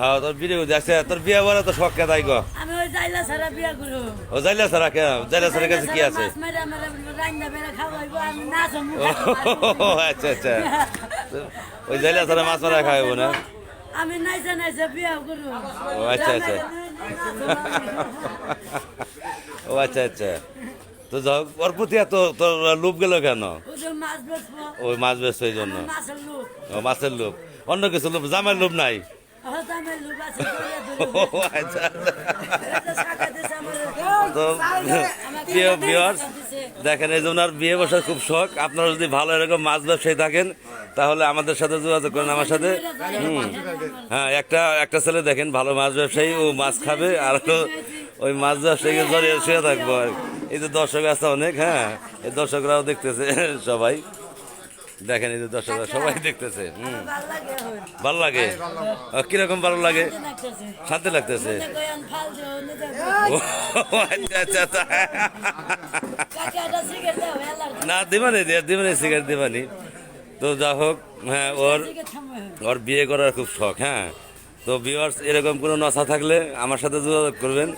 হ্যাঁ তোর ভিডিও দেখছে তোর বিয়ে বলে তো শখ কে তাই গো আমি ওই জাইলা ছাড়া বিয়া ও জাইলা সারা কে জাইলা সারা কাছে কি আছে মাছ মারা মারা খাওয়াইবো আমি আচ্ছা আচ্ছা ওই জাইলা সারা মাছ মারা খাইব না আমি বিয়া ও আচ্ছা আচ্ছা ও আচ্ছা আচ্ছা তো যাও ওর প্রতি এত তোর লোভ গেল কেন ওদের মাছ বেচবো ওই মাছ ব্যস্ত এই জন্য ও মাছের লোভ অন্য কিছু লোভ জামের লোভ নাই দেখেন, এই জন্য বিয়ে বসার খুব শখ। আপনারা যদি ভালো এরকম মাছ ব্যবসায়ী থাকেন, তাহলে আমাদের সাথে যোগাযোগ করেন, আমার সাথে। হ্যাঁ একটা একটা ছেলে দেখেন, ভালো মাছ ব্যবসায়ী, ও মাছ খাবে, আর ওই মাছ ব্যবসায়ীকে জড়িয়ে শুয়ে থাকব। আর এই যে দর্শক আছে অনেক হ্যাঁ এই দর্শকরাও দেখতেছে, সবাই। দেখেন এই যে দর্শকরা সবাই দেখতেছে হুম। ভালো লাগে কীরকম ভালো লাগে? লাগতেছে। শান্তি লাগতেছে? আচ্ছা আচ্ছা। আচ্ছা সিগারেট না দিবানি দিবানি সিগারেট দিবানি। তো যা হোক হ্যাঁ ওর ওর বিয়ে করার খুব শখ হ্যাঁ। তো ভিউয়ার্স এরকম কোনো নশা থাকলে আমার সাথে যোগাযোগ করবেন।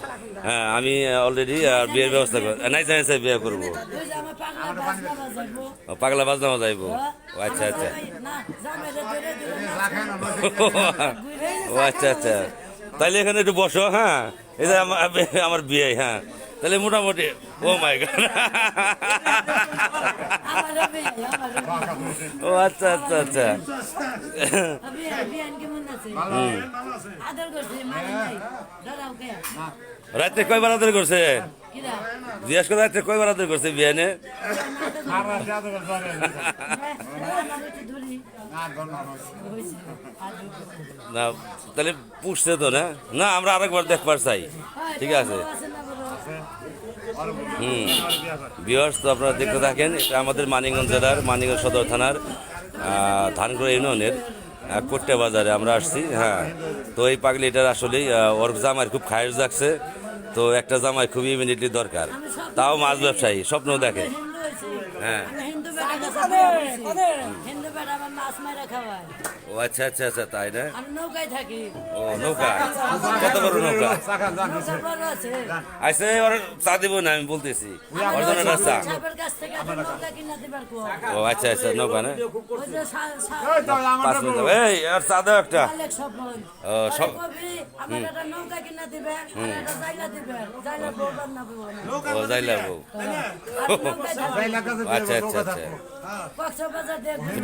হ্যাঁ আমি অলরেডি আর বিয়ের ব্যবস্থা কর নাই জানি বিয়ে করব। পাগলা বাজনা যাইবো আচ্ছা আচ্ছা। ও আচ্ছা আচ্ছা। তাইলে এখানে একটু বসো হ্যাঁ? এই যে আমার বিয়ে হ্যাঁ। তাহলে মোটামুটি ও মাই গড ও আচ্ছা আচ্ছা আচ্ছা মানে রাত্রে কয়বার আদর করছে কিরা জিজ্ঞাসা করে রাত্রে কয়বার আদর করছে বিয়ানে না তাহলে পুষছে তো না না আমরা আরেকবার দেখবার চাই ঠিক আছে হুম। বিয়ার্স তো আপনারা দেখতে থাকেন, এটা আমাদের মানিকগঞ্জ জেলার, মানিকগঞ্জ সদর থানার ধানগড় ইউনিয়নের কোট্টা বাজারে আমরা আসছি হ্যাঁ। তো এই পাগলি এটার আসলেই ওর জামাই খুব খায়ের যাচ্ছে তো একটা জামাই খুবই ইমিডিয়েটলি দরকার। তাও মাছ ব্যবসায়ী স্বপ্ন দেখে। হিন্দু হ্যাঁ হিন্দু মাছ মারা খাওয়ায়। ও আচ্ছা আচ্ছা আচ্ছা তাই না? আমি নৌকায় থাকি। ও নৌকা। কত বড় নৌকা? আইসে ওর চা দিব না আমি বলতেছি। দিবার কো ও আচ্ছা আচ্ছা নৌকা না? পাঁচ মিনিট। এই আর চা দাও একটা। ও, সব- ও যাইলা বউ। আচ্ছা আচ্ছা আচ্ছা।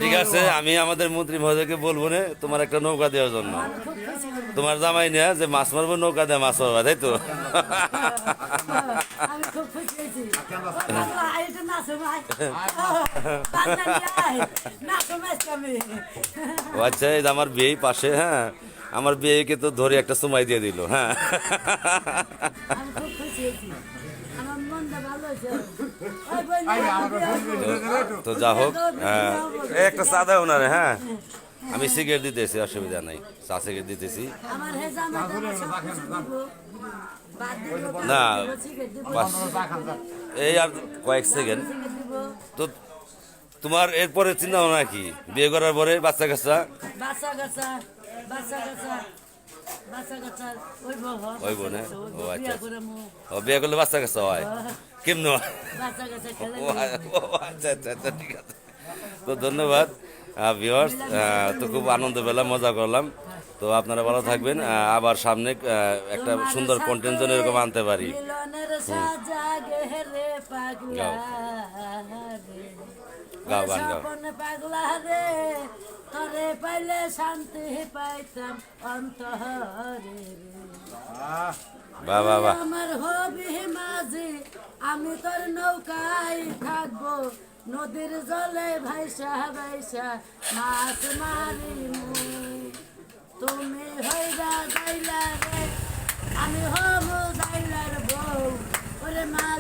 ঠিক আছে আমি আমাদের মন্ত্রী মহোদয়কে বলব না তোমার একটা নৌকা দেওয়ার জন্য। তোমার জামাই নেয়া যে মাছ মারবো নৌকা দেয় মাছ মারবা তাই তো? কমে ও আচ্ছা এই আমার বিয়ে পাশে হ্যাঁ? আমার বিয়েকে তো ধরে একটা সময় দিয়ে দিল হ্যাঁ? তো যা হোক হ্যাঁ। এই একটা চা দাও ওনারে হ্যাঁ। আমি সিগারেট দিতেছি অসুবিধা নাই। চা সিগারেট দিতেছি। না, এই আর কয়েক সেকেন্ড। তো তোমার এরপরে চিন্তা ভাবনা কি? বিয়ে করার পরে বাচ্চা কাচ্চা? বাসা গাছা বাসা গাছা বউ না? ও আচ্ছা, আচ্ছা। ও বিয়ে করলে বাচ্চা হয়? কেমন হয়? আচ্ছা আচ্ছা আচ্ছা ঠিক আছে। তো ধন্যবাদ ভিওয়ার্স তো খুব আনন্দ পেলাম মজা করলাম। তো আপনারা ভালো থাকবেন আবার সামনে একটা সুন্দর কন্টেন্ট এরকম আনতে পারি। গাও, গান গাও। স্বপন পাগলা রে তরে পাইলে শান্তি পাইতাম অন্তরে। রে বাহ বাহ। বাহ আমার হবি মাঝি আমি তোর নৌকায় থাকব। নদীর জলে ভাইসা ভাইসা মাছ মারিমু। তুমি হইরা যাইলা রে আমি হব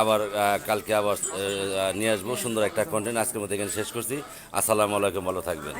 আবার কালকে আবার নিয়ে আসব সুন্দর একটা কন্টেন্ট আজকের মধ্যে এখানে শেষ করছি। আসসালামু আলাইকুম, ভালো থাকবেন।